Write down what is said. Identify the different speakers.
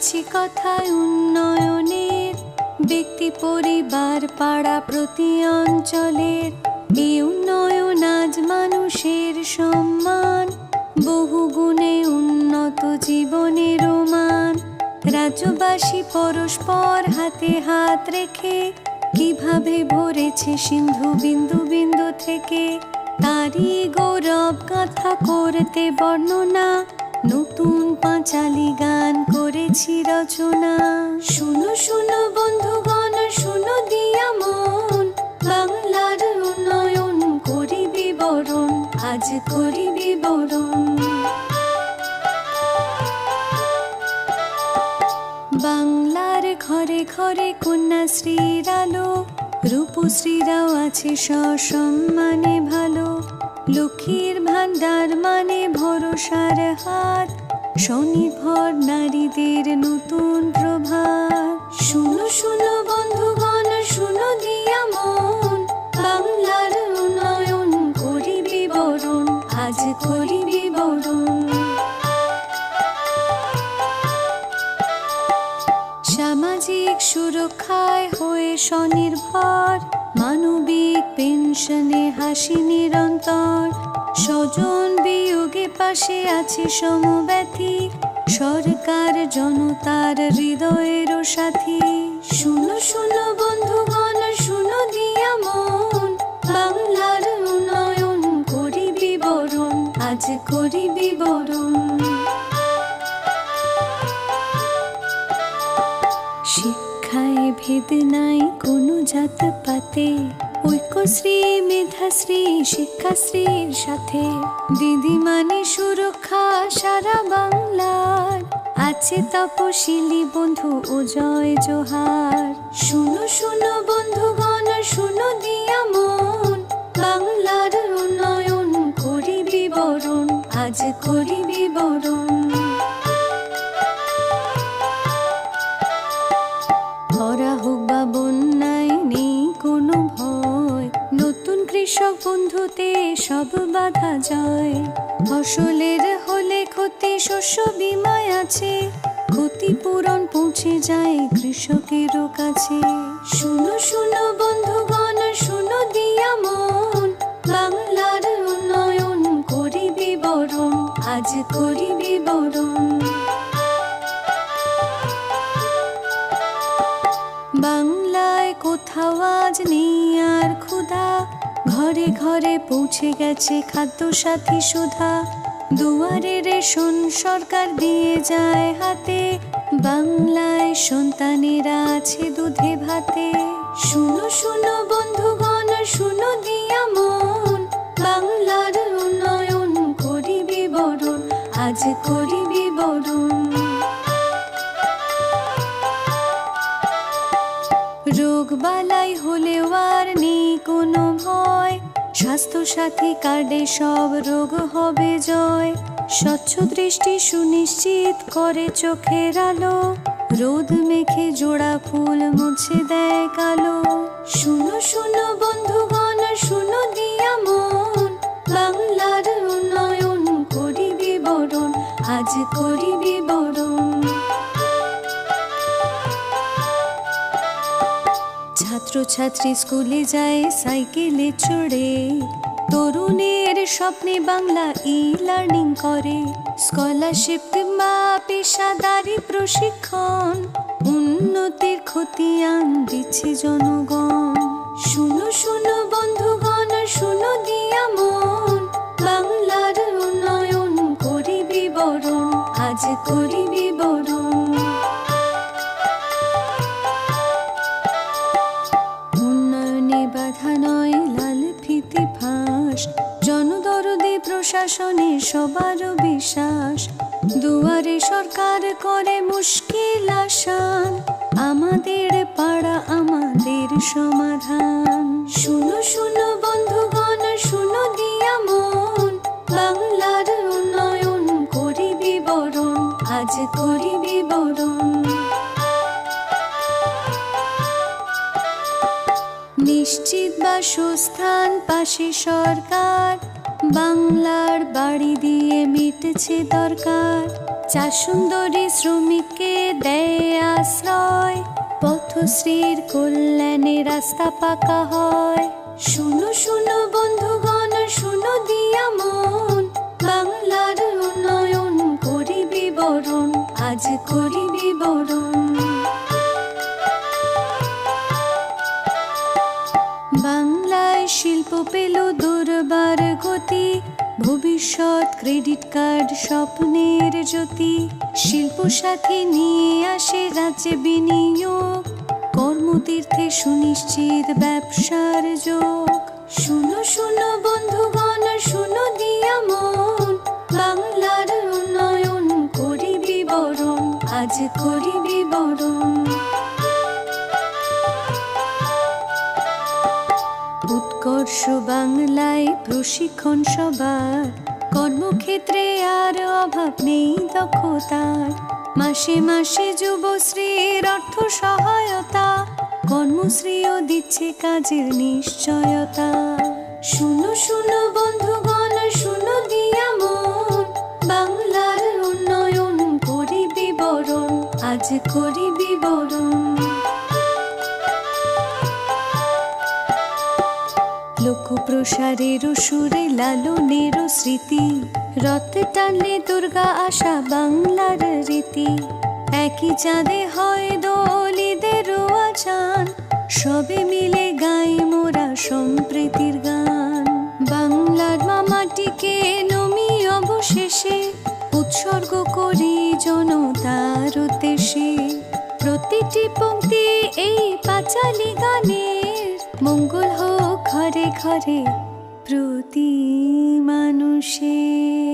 Speaker 1: শুনেছি কথায় উন্নয়নের, ব্যক্তি, পরিবার, পাড়া, প্রতি অঞ্চলের। এই উন্নয়ন আজ মানুষের সম্মান, বহু গুণে উন্নত জীবনের মান। রাজ্যবাসী পরস্পর হাতে হাত রেখে কীভাবে ভরেছে সিন্ধু বিন্দু বিন্দু থেকে, তারই গৌরব গাথা করতে বর্ণনা। নতুন পাঁচালি গান করেছি রচনা। শুনো শুনো বন্ধুগণ, শুনো দিয়া মন। বাংলার উন্নয়ন করি বিবরণ, আজ করি বিবরণ। বাংলার ঘরে ঘরে কন্যাশ্রীর আলো, রূপশ্রীরাও আছে সসম্মানে ভালো। লক্ষ্মীর ভান্ডার মানে ভরসার হাত স্বনির্ভর নারীদের নতুন প্রভাত শুনো শুনো বন্ধুগণ, শুনো দিয়া মন। বাংলার উন্নয়ন করি বিবরণ আজ করি সামাজিক সুরক্ষায় হয়ে স্বনির্ভর, মানবিক পেনশনে হাসি নিরন্তর। স্বজন বিয়োগে পাশে আছে সমব্যথী, সরকার জনতার হৃদয়েরও সাথী। শুনো শুনো বন্ধুগণ, শুনো দিয়া মন, বাংলার উন্নয়ন করি বিবরণ আজ করি বিবরণ শিক্ষায় ভেদ নাই কোনো জাত পাতে। ঐক্যশ্রী, মেধাশ্রী, শিক্ষাশ্রীর সাথে। দিদি মানে সুরক্ষা সারা বাংলার। আছে তপশিলি বন্ধু ও জয় জোহার। শুনো শুনো বন্ধুগণ, শুনো দিয়া মন। বাংলার উন্নয়ন করি বিবরণ আজ করি বিবরণ বন্ধুতে সব বাধা যায়। ফসলের হলে ক্ষতি, শস্য বিমায় আছে। ক্ষতিপূরণ পৌঁছে যায় কৃষকেরও কাছে। শুনো শুনো বন্ধুগণ, শুনো দিয়া মন বাংলার উন্নয়ন করি বিবরণ আজ করি বিবরণ বাংলায় কোথাও আজ নেই আর ক্ষুধা। ঘরে ঘরে পৌঁছে গেছে খাদ্য সাথী সুধা। দুয়ারে রেশন সরকার দিয়ে যায় হাতে। বাংলায় সন্তানেরা আছে দুধে ভাতে। শুনো শুনো বন্ধুগণ, শুনো দিয়া মন। বাংলার উন্নয়ন করি বিবরণ আজ করি বিবরণ রোগ বালাই হলেও স্বাস্থ্য সাথী কার্ডে সব রোগ হবে জয়। স্বচ্ছ দৃষ্টি সুনিশ্চিত করে চোখের আলো। রোদ মেখে জোড়া ফুল মুছে দেয় কালো। শুনো শুনো বন্ধুগণ, শুনো দিয়া মন। বাংলার উন্নয়ন করি বিবরণ আজ করি বিবরণ ছাত্রছাত্রী স্কুলে যায়, সাইকেলে চড়ে। তরুণের স্বপ্নে বাংলা ই লার্নিং করে। স্কলারশিপ কিংবা পেশাদারি প্রশিক্ষণ, উন্নতির খতিয়ান দিচ্ছে জনগণ। শুনো শুনো বন্ধুগণ, শুনো দিয়া মন। বাংলার উন্নয়ন করি বিবরণ আজ করি বিবরণ সবারও বিশ্বাস, দুয়ারে সরকার করে মুশকিল আসান। আমাদের পাড়া, আমাদের সমাধান। শুনো শুনো বন্ধুগণ, শুনো দিয়া মন। বাংলার উন্নয়ন করি বিবরণ, আজ করি বিবরণ। নিশ্চিত বাসস্থান, পাশে সরকার। বাংলার বাড়ি দিয়ে মিটছে দরকার। চা সুন্দরী শ্রমিককে দেয় আশ্রয়। পথশ্রীর কল্যাণে রাস্তা পাকা হয়। শুনো শুনো বন্ধুগণ, শুনো দিয়া মন। বাংলার উন্নয়ন করি বিবরণ, আজ করি বিবরণ। বাংলায় শিল্প পেল গতি, ভবিষ্যৎ ক্রেডিট কার্ড স্বপ্নের জ্যোতি শিল্প সাথী নিয়ে আসে রাজ্যে বিনিয়োগ, কর্মতীর্থে সুনিশ্চিত ব্যবসার যোগ। শুনো শুনো বন্ধুগণ, শুনো দিয়া মন, বাংলার উন্নয়ন করি বিবরণ আজ করি বিবরণ উৎকর্ষ বাংলায় প্রশিক্ষণ সবার। কর্মক্ষেত্রে আর অভাব নেই দক্ষতার। মাসে মাসে যুবশ্রীর অর্থ সহায়তা। কর্মশ্রীও দিচ্ছে কাজের নিশ্চয়তা। শুনো শুনো বন্ধুগণ প্রসারের সুরে লালনের স্মৃতি, রথ টানলে দুর্গা আশা বাংলার রীতি। একই চাঁদে হয় দলিদের আচান সবে মিলে গাই মোরা সম্প্রীতির গান। বাংলার মামাটিকে নমি অবশেষে, উৎসর্গ করি জনতার উদ্দেশ্যে। প্রতিটি পংক্তি এই পাঁচালি গানের মঙ্গল হোক ঘরে ঘরে প্রতি মানুষের